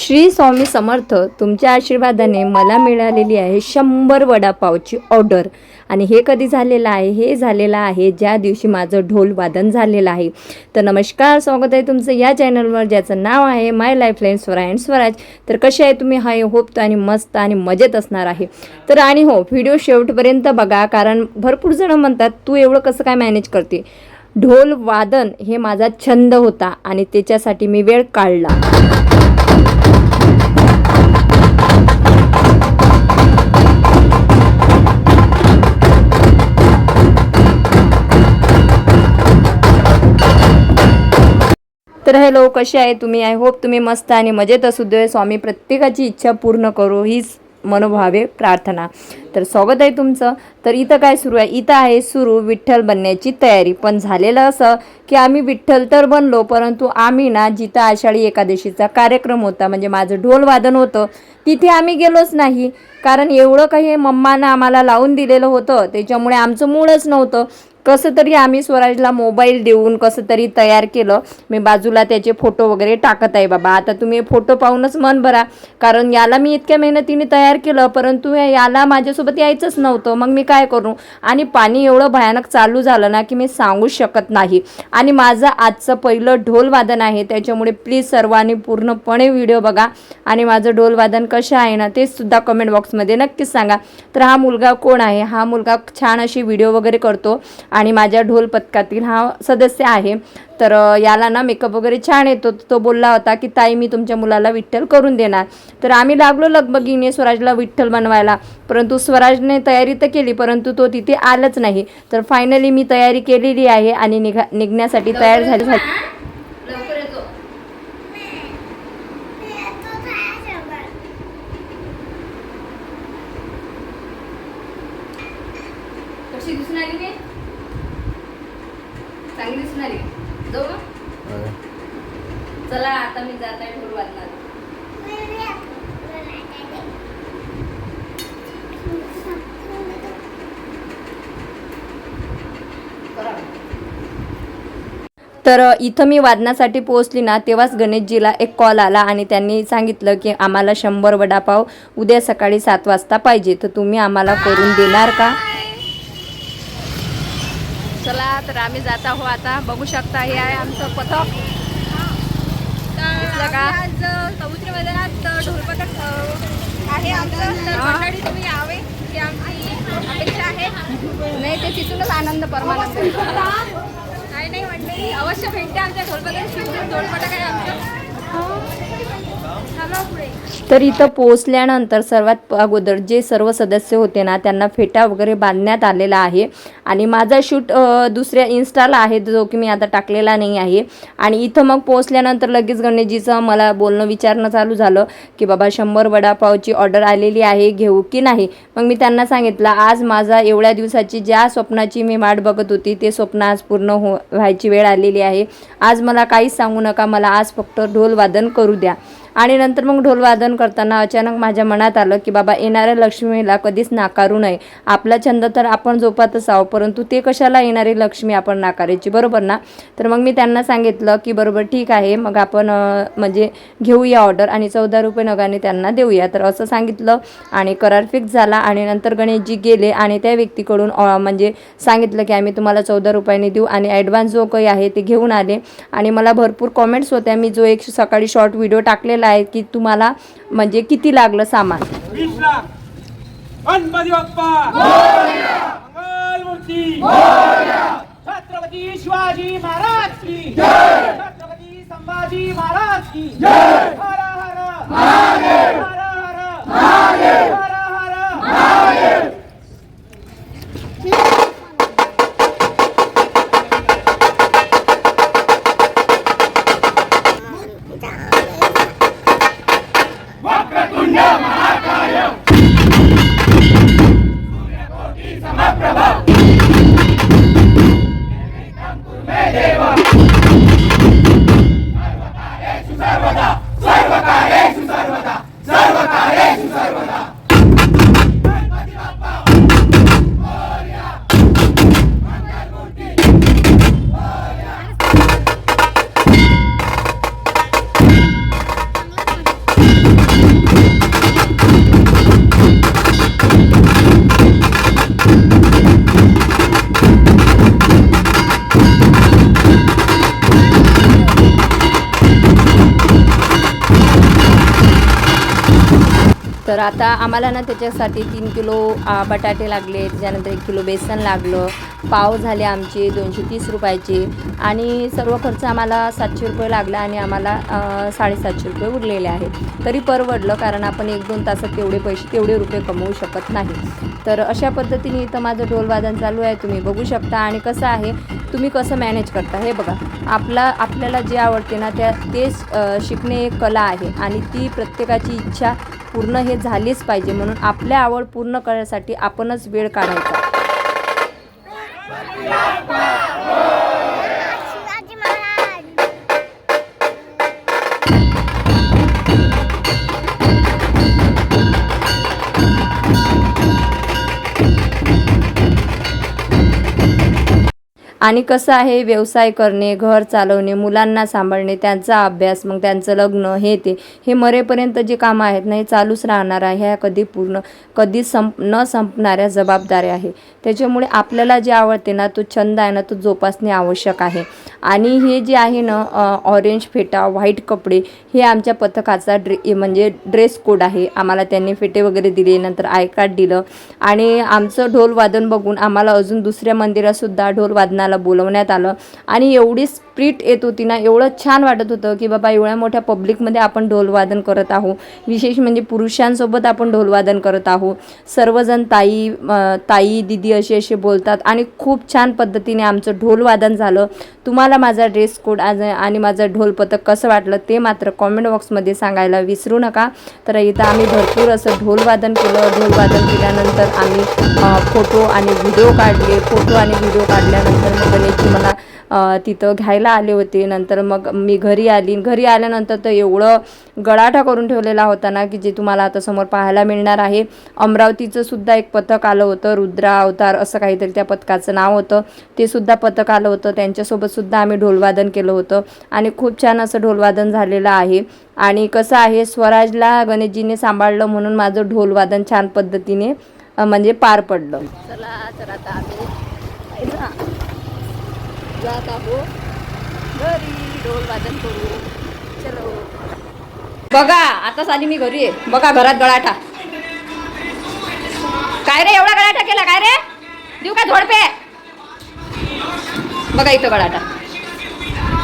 श्री स्वामी समर्थ तुमच्या आशीर्वादाने मला मिळालेली आहे शंभर वडापावची ऑर्डर. आणि हे कधी झालेलं आहे? हे झालेलं आहे ज्या दिवशी माझं ढोल वादन झालेलं आहे. तर नमस्कार स्वागत आहे तुमचं या चॅनलवर ज्याचं नाव आहे my life line Swara and Swaraj तर कसे आहे तुम्ही? हाय होप आणि मस्त आणि मजेत असणार आहे. तर आणि हो व्हिडिओ शेवटपर्यंत बघा कारण भरपूर जणं म्हणतात तू एवढं कसं काय मॅनेज करते? ढोल वादन हे माझा छंद होता आणि त्याच्यासाठी मी वेळ काढला. तर हॅलो कसे आहे तुम्ही? आय होप तुम्ही मस्त आणि मजेत असू दे स्वामी प्रत्येकाची इच्छा पूर्ण करू हीच मनोभावे प्रार्थना. तर स्वागत आहे तुमचं. तर इथं काय सुरू आहे? इथं आहे सुरू विठ्ठल बनण्याची तयारी. पण झालेलं असं की आम्ही विठ्ठल तर बनलो परंतु आम्ही ना जिथं आषाढी एकादशीचा कार्यक्रम होता म्हणजे माझं ढोल वादन होतं तिथे आम्ही गेलोच नाही. कारण एवढं काही मम्मानं आम्हाला लावून दिलेलं होतं. त्याच्यामुळे आमचं मूळच नव्हतं. कसं तरी आम्ही स्वराजला मोबाईल देऊन कसं तरी तयार केलं. मी बाजूला त्याचे फोटो वगैरे टाकत आहे बाबा. आता तुम्ही फोटो पाहूनच मन भरा. कारण याला मी इतक्या मेहनतीने तयार केलं परंतु हे- याला माझ्यासोबत यायचंच नव्हतं. मग मी काय करू? आणि पाणी एवढं भयानक चालू झालं ना की मी सांगू शकत नाही. आणि माझं आजचं पहिलं ढोलवादन आहे. त्याच्यामुळे प्लीज सर्वांनी पूर्णपणे व्हिडिओ बघा. आणि माझं ढोलवादन कसं आहे ना ते सुद्धा कमेंट बॉक्समध्ये नक्कीच सांगा. तर हा मुलगा कोण आहे? हा मुलगा छान अशी व्हिडिओ वगैरे करतो. आणि माझ्या ढोल पथकातील हा सदस्य आहे. तर याला ना मेकअप वगैरे छान येतो. तो बोलला होता की ताई मी तुमच्या मुलाला विठ्ठल करून देणार. तर आम्ही लागलो लगबगीने स्वराजला विठ्ठल बनवायला. परंतु स्वराजने तयारी तर केली परंतु तो तिथे आलाच नाही. तर फायनली मी तयारी केलेली आहे आणि निघा निघण्यासाठी तयार झाली. झाली दिसून आली चांगली दिसून आली जाऊ मग? चला आता मी जात आहे ढोल वाजणार. तर इथं मी वादनासाठी पोहोचली ना तेव्हाच गणेशजीला एक कॉल आला आणि त्यांनी सांगितलं की आम्हाला शंभर वडापाव उद्या सकाळी सात वाजता पाहिजे. तर तुम्ही आम्हाला करून देणार का? चला तर आम्ही जात आहो आता. बघू शकता हे आहे आमचं पथक. का? आज समुद्र मैदानात ढोलपथक अ, आहे आमचं. तर. मंडळी तुम्ही यावे ही आमची अपेक्षा आहे. नाही ते तिथूनच आनंद परमानंद. काही नाही मंडळी अवश्य भेटते आमच्या ढोलपथक शिवून ढोलपथक आहे आमचं. तर इथं पोहोचल्यानंतर सर्वात अगोदर जे सर्व सदस्य होते ना त्यांना फेटा वगैरे बांधण्यात आलेला आहे. आणि माझा शूट दुसऱ्या इन्स्टाला आहे जो की मी आता टाकलेला नाही आहे. आणि इथं मग पोहोचल्यानंतर लगेच गणेशजीचं मला बोलणं विचारणं चालू झालं की बाबा शंभर वडापावची ऑर्डर आलेली आहे घेऊ की नाही? मग मी त्यांना सांगितलं आज माझा एवढ्या दिवसाची ज्या स्वप्नाची मी वाट बघत होती ते स्वप्न आज पूर्ण हो व्हायची वेळ आलेली आहे. आज मला काहीच सांगू नका मला आज फक्त ढोल वादन करू द्या. आणि नंतर मग ढोलवादन करताना अचानक माझ्या मनात आलं की बाबा येणाऱ्या लक्ष्मीला कधीच नाकारू नये. आपला छंद तर आपण जोपातच आहो परंतु ते कशाला येणारी लक्ष्मी आपण नाकारायची? बरोबर ना? तर मग मी त्यांना सांगितलं की बरोबर ठीक आहे. मग आपण म्हणजे घेऊया ऑर्डर आणि चौदा रुपये नगाने त्यांना देऊया. तर असं सांगितलं आणि करार फिक्स झाला आणि नंतर गणेशजी गेले आणि त्या व्यक्तीकडून म्हणजे सांगितलं की आम्ही तुम्हाला चौदा रुपयांनी देऊ आणि ॲडव्हान्स जो काही आहे ते घेऊन आले. आणि मला भरपूर कॉमेंट्स होत्या. मी जो एक सकाळी शॉर्ट व्हिडिओ टाकलेला आहे की तुम्हाला म्हणजे किती लागलं सामान? गणपती बाप्पा. छत्रपती शिवाजी महाराज की. छत्रपती संभाजी महाराज की. तर आता आम्हाला ना त्याच्यासाठी तीन किलो बटाटे लागले त्याच्यानंतर एक किलो बेसन लागलं पाव झाले आमचे दोनशे तीस रुपयाचे आणि सर्व खर्च आम्हाला सातशे रुपये लागला आणि आम्हाला साडेसातशे रुपये उरलेले आहेत. तरी परवडलं कारण आपण एक दोन तासात तेवढे पैसे तेवढे रुपये कमवू शकत नाही. तर अशा पद्धतीने इथं माझं ढोलवादन चालू आहे. तुम्ही बघू शकता आणि कसं आहे तुम्ही कसं मॅनेज करता हे बघा. आपला आपल्याला जे आवडते ना त्या तेच शिकणे एक कला आहे आणि ती प्रत्येकाची इच्छा पूर्ण हे झालीच पाहिजे म्हणून आपल्या आवड पूर्ण करण्यासाठी आपणच वेळ काढायचा. आणि कसं आहे व्यवसाय करणे घर चालवणे मुलांना सांभाळणे त्यांचा अभ्यास मग त्यांचं लग्न हे ते हे मरेपर्यंत जे कामं आहेत ना हे चालूच राहणार आहे. ह्या कधी पूर्ण कधी संप न संपणाऱ्या जबाबदाऱ्या आहे. त्याच्यामुळे आपल्याला जे आवडते ना तो छंद आहे ना तो जोपासणे आवश्यक आहे. आणि हे जे आहे ना ऑरेंज फेटा व्हाईट कपडे हे आमच्या पथकाचा ड्रे म्हणजे ड्रेस कोड आहे. आम्हाला त्यांनी फेटे वगैरे दिले नंतर आय कार्ड दिलं. आणि आमचं ढोल वादन बघून आम्हाला अजून दुसऱ्या मंदिरातसुद्धा ढोल वादनाला बोलवण्यात आलं. आणि एवढी स्प्रिट येत होती ना एवढं छान वाटत होतं की बाबा एवढ्या मोठ्या पब्लिकमध्ये आपण ढोलवादन करत आहोत. विशेष म्हणजे पुरुषांसोबत आपण ढोलवादन करत आहोत. सर्वजण ताई ताई दिदी असे असे बोलतात आणि खूप छान पद्धतीने आमचं ढोलवादन झालं. तुम्हाला माझा ड्रेस कोड आज आणि माझं ढोल पथक कसं वाटलं ते मात्र कॉमेंट बॉक्समध्ये सांगायला विसरू नका. तर इथं आम्ही भरपूर असं ढोलवादन केलं. ढोलवादन केल्यानंतर आम्ही फोटो आणि व्हिडिओ काढले. फोटो आणि व्हिडिओ काढल्यानंतर कंपनीची मला तिथं घ्यायला आले होते. नंतर मग मी घरी आली. घरी आल्यानंतर तर एवढं गळाटा करून ठेवलेला होता ना की जे तुम्हाला आता समोर पाहायला मिळणार आहे. अमरावतीचं सुद्धा एक पथक आलं होतं रुद्रा अवतार असं काहीतरी त्या पथकाचं नाव होतं. ते सुद्धा पथक आलं होतं. त्यांच्यासोबत सुद्धा आम्ही ढोलवादन केलं होतं. आणि खूप छान असं ढोलवादन झालेलं आहे. आणि कसं आहे स्वराजला गणेशजीने सांभाळलं म्हणून माझं ढोलवादन छान पद्धतीने म्हणजे पार पडलं. चला तर आता आम्ही जात आहो. घरी ढोल वादन करू. चलो. बघा आताच आली मी घरी. आहे बघा घरात गळाठा. काय रे एवढा गळाठा केला काय रे? देऊ का झोडपे? बघा इथं गळाठा.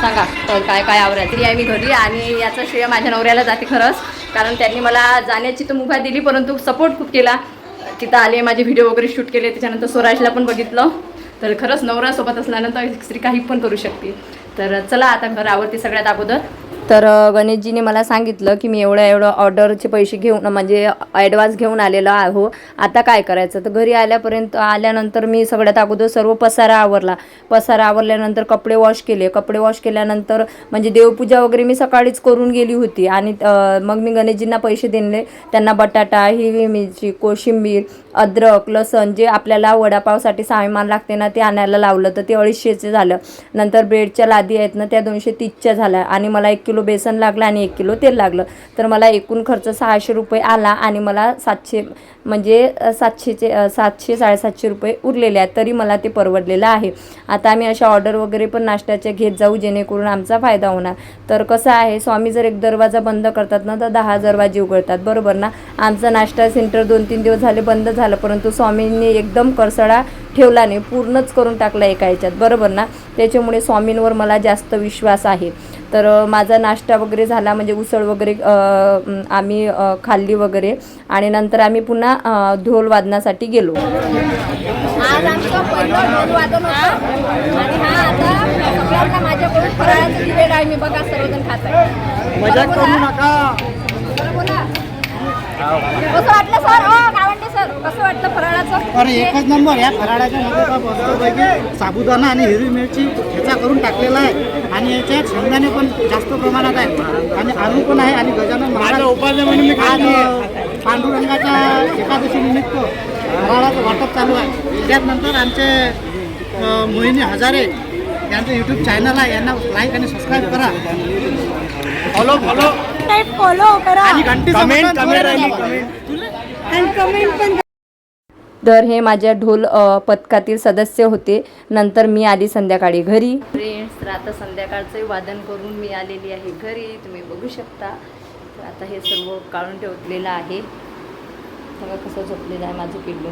सांगा तर काय काय आवरा तरी आहे मी घरी आणि याचं श्रेय माझ्या नवऱ्याला जाते खरंच. कारण त्यांनी मला जाण्याची तर मुभा दिली परंतु सपोर्ट खूप केला. तिथं आले माझे व्हिडिओ वगैरे शूट केले. त्याच्यानंतर स्वराजला पण बघितलं. तर खरंच नवऱ्यासोबत असल्यानंतर स्त्री काही पण करू शकते. तर चला आता घर आवडते सगळ्यात अगोदर तर गणेशजीने मला सांगितलं की मी एवढं एवढं ऑर्डरचे पैसे घेऊन म्हणजे ॲडव्हान्स घेऊन आलेलो आहो. आता काय करायचं? तर घरी आल्यापर्यंत आल्यानंतर मी सगळ्यात अगोदर सर्व पसारा आवरला. पसारा आवरल्यानंतर कपडे वॉश केले. कपडे वॉश केल्यानंतर म्हणजे देवपूजा वगैरे मी सकाळीच करून गेली होती. आणि मग मी गणेशजींना पैसे दिले. त्यांना बटाटा हिरवी मिरची कोशिंबीर अद्रक लसण जे आपल्याला वडापावसाठी सामान लागते ना ते आणायला लावलं. तर ते अडीचशेचे झालं. नंतर ब्रेडच्या लादी आहेत ना त्या दोनशे तीसच्या झाल्या. आणि मला एक किलो किलो बेसन लागलं आणि एक किलो तेल लागलं. तर मला एकूण खर्च सहाशे रुपये आला आणि मला सातशे म्हणजे सातशेचे सातशे साडेसातशे रुपये उरलेले आहेत. तरी मला ते परवडलेलं आहे. आता आम्ही अशा ऑर्डर वगैरे पण नाश्त्याच्या घेत जाऊ जेणेकरून आमचा फायदा होणार. तर कसं आहे स्वामी जर एक दरवाजा बंद करतात ना तर दहा दरवाजे उघडतात. बरोबर ना? आमचा नाश्ता सेंटर दोन तीन दिवस झाले बंद झालं परंतु स्वामींनी एकदम करसडा ठेवला नाही. पूर्णच करून टाकला एका ह्याच्यात. बरोबर ना? त्याच्यामुळे स्वामींवर मला जास्त विश्वास आहे. तर माझा नाश्ता वगैरे झाला म्हणजे उसळ वगैरे आम्ही खाल्ली वगैरे. आणि नंतर आम्ही पुन्हा ढोल वादनासाठी गेलो. आज आमचं पहिलं ढोल वादन होतं. आणि हा आता सगळ्यांना माझ्याकडून फराळाचं दिलेलं आहे मी बघा सर्वजण खात आहे मजाक करू नका. बोला. कसं वाटलं सर? सर कसं वाटलं फराळाचं? अरे एकच नंबर. या फराळाच्या मध्ये तर मस्तपैकी साबुदाणा आणि हिरवी मिरची ठेचा करून टाकलेला आहे. आणि याच्यात शेंगदाणे पण जास्त प्रमाणात आहे आणि आलू पण आहे आणि गजानन महाराज आज अ, पांडुरंगाच्या एकादशी निमित्त फराळाचं वाटप चालू आहे. त्याच्यानंतर आमचे मोहिनी हजारे यांचं यूट्यूब चॅनल आहे. यांना लाईक आणि सबस्क्राईब करा. फॉलो फॉलो फॉलो करा. आणि घंटी कमेंट तर हे माझ्या ढोल पथकातील सदस्य होते. नंतर मी आली संध्याकाळी घरी. फ्रेंड्स तर आता संध्याकाळचं वादन करून मी आलेली आहे घरी. तुम्ही बघू शकता. तर आता हे सर्व काढून ठेवलेलं आहे. बघा कसं झोपलेलं आहे माझं पिल्लू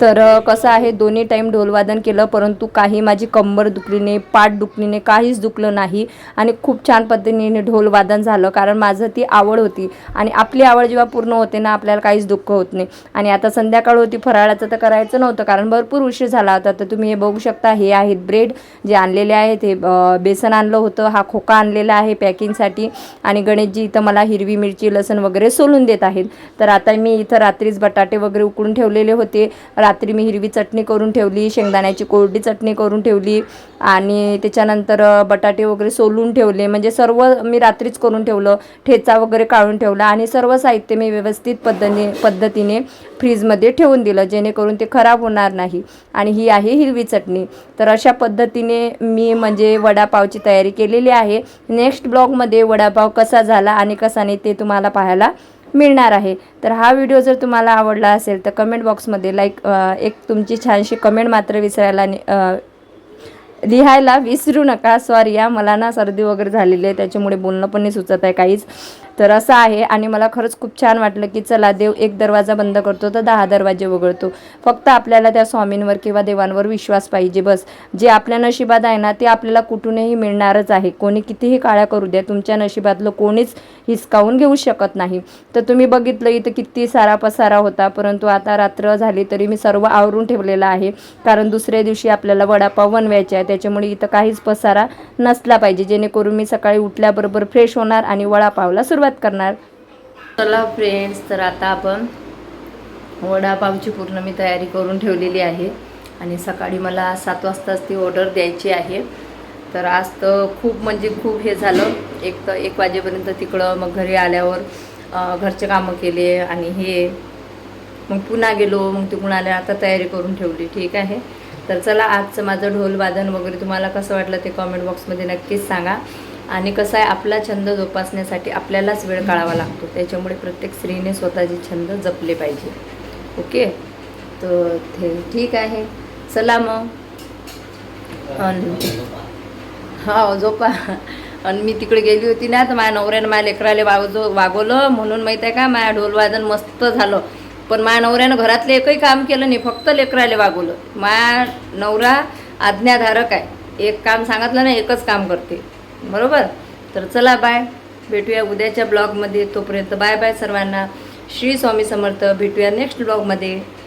तर कसं आहे दोन्ही टाईम ढोलवादन केलं परंतु काही माझी कंबर दुखलीने पाठ दुखलीने काहीच दुखलं नाही. आणि खूप छान पद्धतीने ढोलवादन झालं कारण माझं ती आवड होती. आणि आपली आवड जेव्हा पूर्ण होते ना आपल्याला काहीच दुःख होत नाही. आणि आता संध्याकाळ होती फराळाचं तर करायचं नव्हतं कारण भरपूर उशीर झाला होता. तर तुम्ही हे बघू शकता हे आहेत ब्रेड जे आणलेले आहेत. हे बेसन आणलं होतं हा खोका आणलेला आहे पॅकिंगसाठी. आणि गणेशजी इथं मला हिरवी मिरची लसण वगैरे सोलून देत आहेत. तर आता मी इथं रात्रीच बटाटे वगैरे उकडून ठेवलेले होते. रात्री मी हिरवी चटणी करून ठेवली शेंगदाण्याची कोरडी चटणी करून ठेवली आणि त्याच्यानंतर बटाटे वगैरे सोलून ठेवले. म्हणजे सर्व मी रात्रीच करून ठेवलं ठेचा वगैरे काढून ठेवला आणि सर्व साहित्य मी व्यवस्थित पद्धती पद्धतीने फ्रीजमध्ये ठेवून दिलं जेणेकरून ते खराब होणार नाही. आणि ही आहे हिरवी चटणी. तर अशा पद्धतीने मी म्हणजे वडापावची तयारी केलेली आहे. नेक्स्ट ब्लॉगमध्ये वडापाव कसा झाला आणि कसा नाही ते तुम्हाला पाहायला मिळणार आहे. तर हा व्हिडिओ जर तुम्हाला आवडला असेल तर कमेंट बॉक्समध्ये लाईक एक तुमची छानशी कमेंट मात्र विसरायला नि- लिहायला विसरू नका. सॉरी या मला ना सर्दी वगैरे झालेली आहे त्याच्यामुळे बोलणं पण नाही सुचत आहे काहीच. तर असं आहे आणि मला खरंच खूप छान वाटलं की चला देव एक दरवाजा बंद करतो तर दहा दरवाजे वगळतो. फक्त आपल्याला त्या स्वामींवर किंवा देवांवर विश्वास पाहिजे बस. जे आपल्या नशिबात आहे ना ते आपल्याला कुठूनही मिळणारच आहे. कोणी कितीही काळ्या करू द्या तुमच्या नशिबातलं कोणीच हिसकावून घेऊ शकत नाही. तर तुम्ही बघितलं इथं किती सारा पसारा होता परंतु आता रात्र झाली तरी मी सर्व आवरून ठेवलेलं आहे. कारण दुसऱ्या दिवशी आपल्याला वडापाव बनवायचे आहे त्याच्यामुळे इथं काहीच पसारा नसला पाहिजे. जेणेकरून मी सकाळी उठल्याबरोबर फ्रेश होणार आणि वडापावला सुरुवात करणार. चला फ्रेंड्स तर आता आपण वडापावची पूर्ण मी तयारी करून ठेवलेली आहे. आणि सकाळी मला सात वाजताच ती ऑर्डर द्यायची आहे. तर आज तर खूप म्हणजे खूप हे झालं. एक तर एक वाजेपर्यंत तिकडं मग घरी आल्यावर घरचे कामं केले आणि हे. मग पुन्हा गेलो मग तिकडून आल्या आता तयारी करून ठेवली ठीक आहे? तर चला आजचं माझं ढोलवादन वगैरे तुम्हाला कसं वाटलं ते कॉमेंट बॉक्समध्ये नक्कीच सांगा. आणि कसं आहे आपला छंद जोपासण्यासाठी आपल्यालाच वेळ काढावा लागतो. त्याच्यामुळे प्रत्येक स्त्रीने स्वतःचे छंद जपले पाहिजे. ओके? तर ते ठीक आहे. चला मग. हो झोपा. आणि मी तिकडे गेली होती ना तर माझ्या नवऱ्यानं माझ्या लेकराला वागो वागवलं. म्हणून माहीत आहे का माझ्या ढोलवादन मस्त झालं. पण माझ्या नवऱ्यानं घरातलं एकही काम केलं नाही फक्त लेकराला वागवलं. माझ्या नवरा आज्ञाधारक आहे. एक काम सांगितलं ना एकच काम करते. बरोबर? तर चला बाय. भेटूया उद्याच्या ब्लॉगमध्ये. तोपर्यंत बाय बाय सर्वांना. श्री स्वामी समर्थ. भेटूया नेक्स्ट ब्लॉगमध्ये